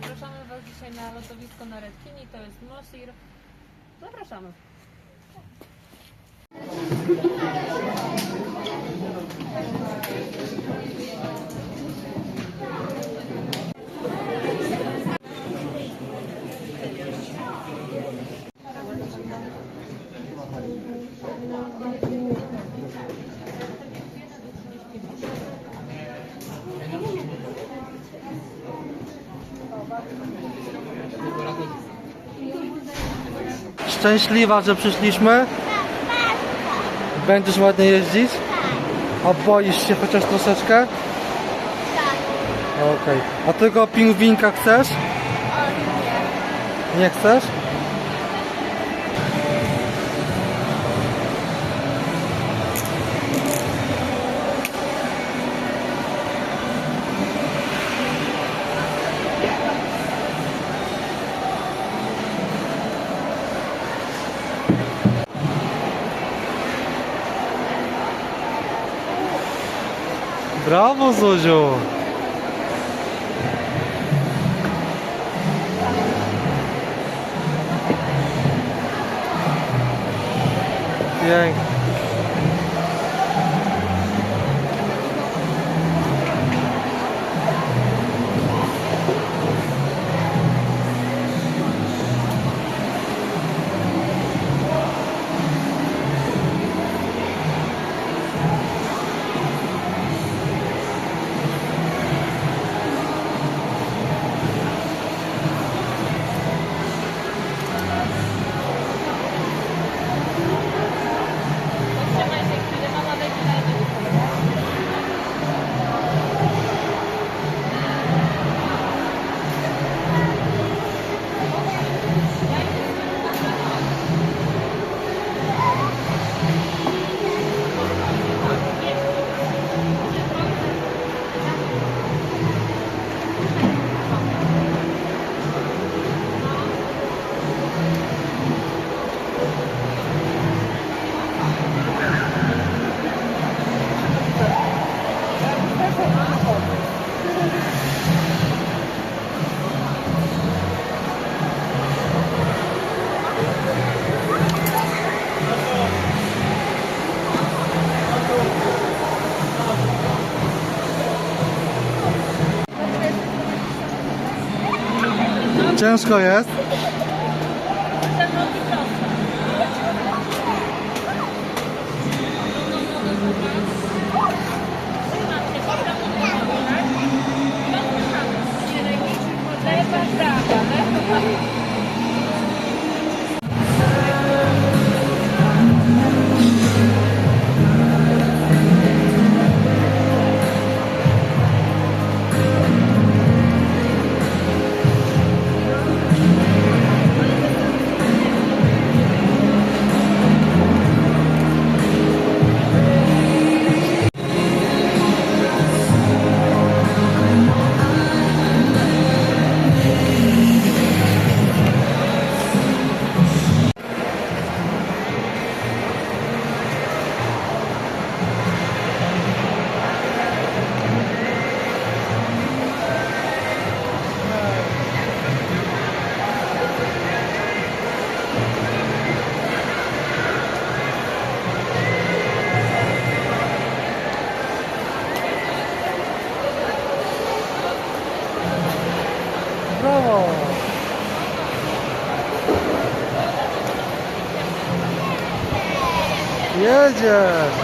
zapraszamy Was dzisiaj na lotowisko na Redkini, to jest Mosir. Zapraszamy. Szczęśliwa, że przyszliśmy? Będziesz ładnie jeździć? A boisz się chociaż troszeczkę? Okej. A tego pingwinka chcesz? Nie chcesz? Brawo Zoziu! Pięknie. Ciężko jest? Jedziesz!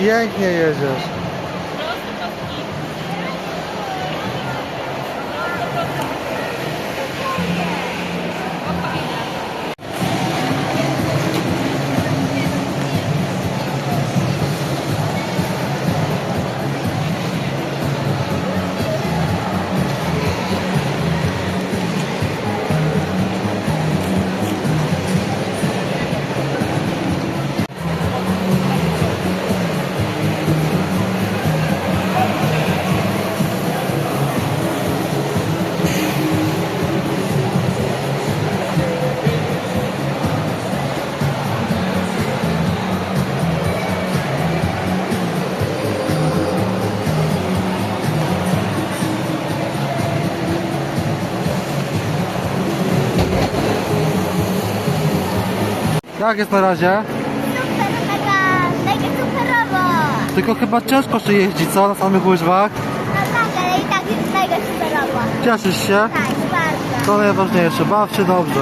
Pięknie jedziesz. Jak jest na razie? Super, mega, mega superowo. Tylko chyba ciężko się jeździ, co? Na samych łyżwach. No tak, ale i tak jest mega superowo. Cieszysz się? Tak, bardzo. To najważniejsze, baw się dobrze.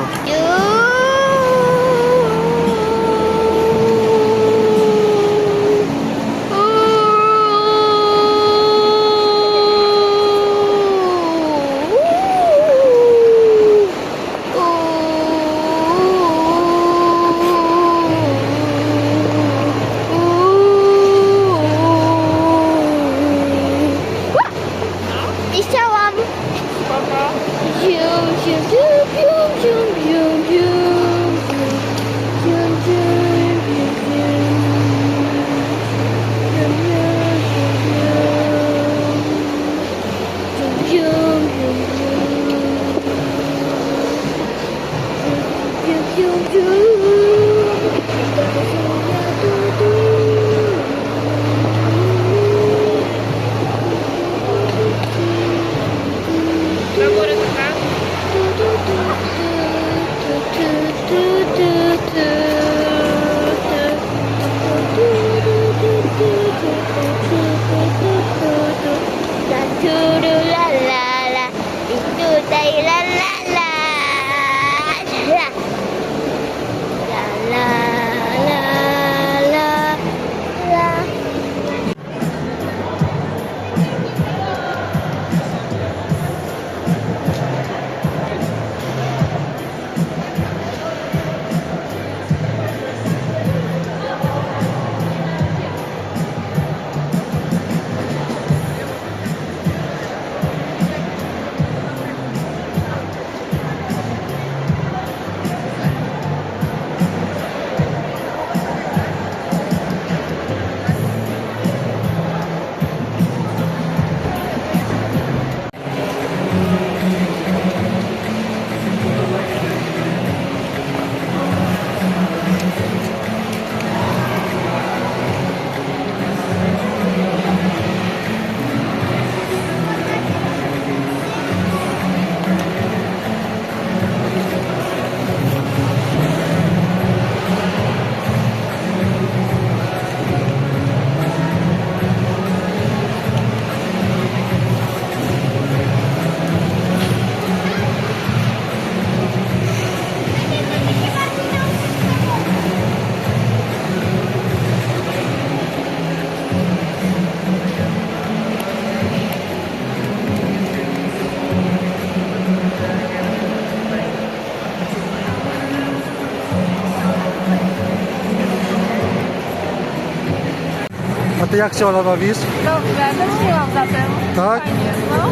Jak się Ola bawisz? Dobrze, tęskniłam za tym. Tak? Fajnie, no.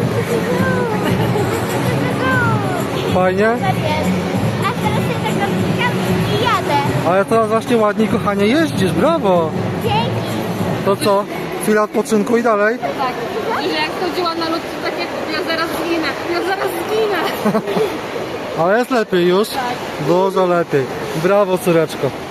Fajnie? A teraz się tak rozpykam i jadę. Ale teraz właśnie ładnie kochanie jeździsz, brawo! Dzięki. To co? Chwila odpoczynku i dalej? Tak. I jak chodziła na lód, to takie, ja zaraz zginę, ja zaraz zginę. Ale jest lepiej już? Tak. Dużo lepiej. Brawo córeczko.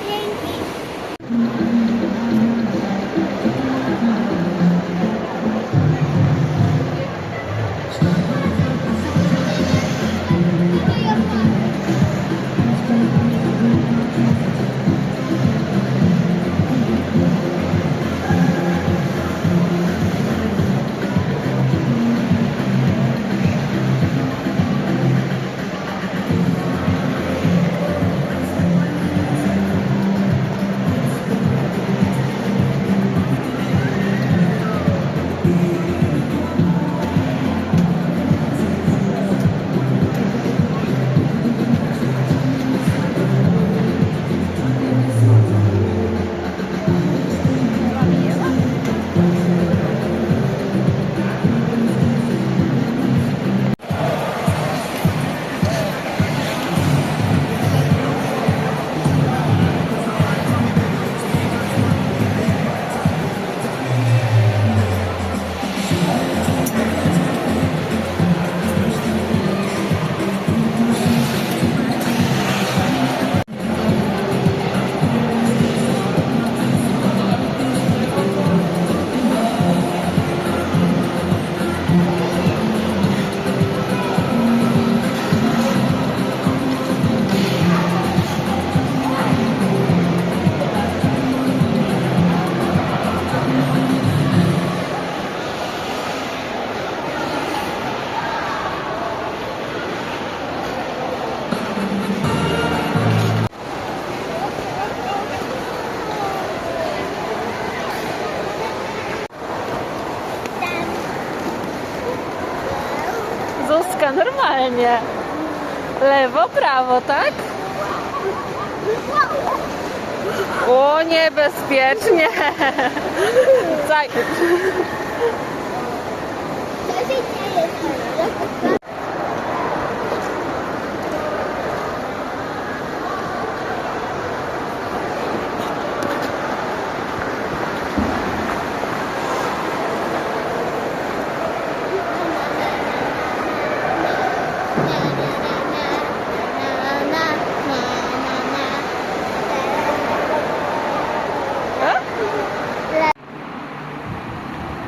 Normalnie. Lewo, prawo, tak? O, niebezpiecznie. Tak.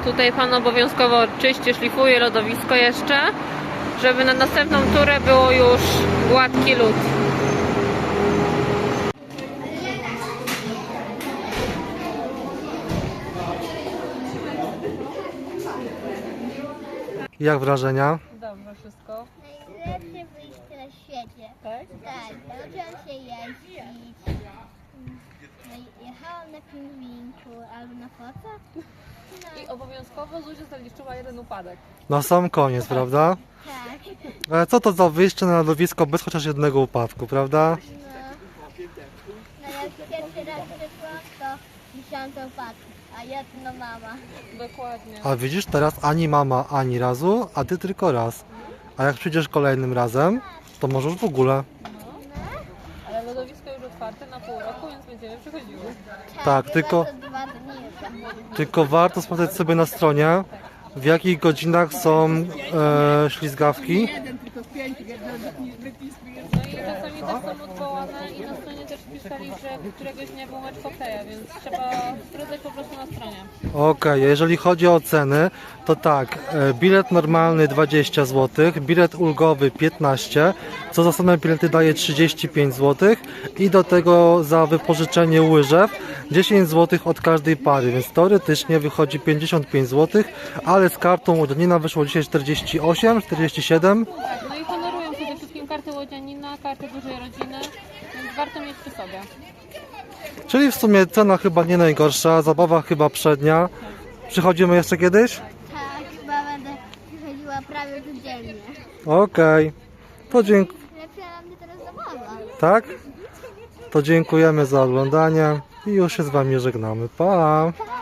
Tutaj pan obowiązkowo czyści, szlifuje lodowisko jeszcze, żeby na następną turę było już gładki lód. Jak wrażenia? Wyjście na świecie. Tak? Tak, nauczyłam się jeździć. No, Jechałam na pingwinku albo na fotach. No, I obowiązkowo Zuzia zaliczyła jeden upadek. Na sam koniec, prawda? tak. Ale co to za wyjście na lodowisko bez chociaż jednego upadku, prawda? No. No jak pierwszy raz przyszłam, to myślałam, że upadł. A jedno mama. Dokładnie. A widzisz, teraz ani mama ani razu, a ty tylko raz. A jak przyjdziesz kolejnym razem, to możesz w ogóle. Ale lodowisko już otwarte na pół roku, więc będziemy przychodziły. Tak, tylko-. Tylko warto sprawdzać sobie na stronie, w jakich godzinach są e, ślizgawki. No i czasami też są odwołane i na stronie też pisali, że któregoś dnia był mecz hokeja, więc trzeba sprawdzać po prostu na stronie. Okej, jeżeli chodzi o ceny, to tak, e, bilet normalny 20 zł, bilet ulgowy 15, co za same bilety daje 35 zł i do tego za wypożyczenie łyżew 10 zł od każdej pary, więc teoretycznie wychodzi 55 zł, ale z kartą łodzianina wyszło dzisiaj 48, 47. Tak, no i przede wszystkim kartę łodzianina, kartę dużej rodziny, więc warto mieć przy sobie. Czyli w sumie cena chyba nie najgorsza, zabawa chyba przednia. Przychodzimy jeszcze kiedyś? Tak, chyba będę przychodziła prawie codziennie. Okej, to dziękuję. Lepsza dla mnie teraz zabawa. Tak? To dziękujemy za oglądanie i już się z Wami żegnamy. Pa! Pa!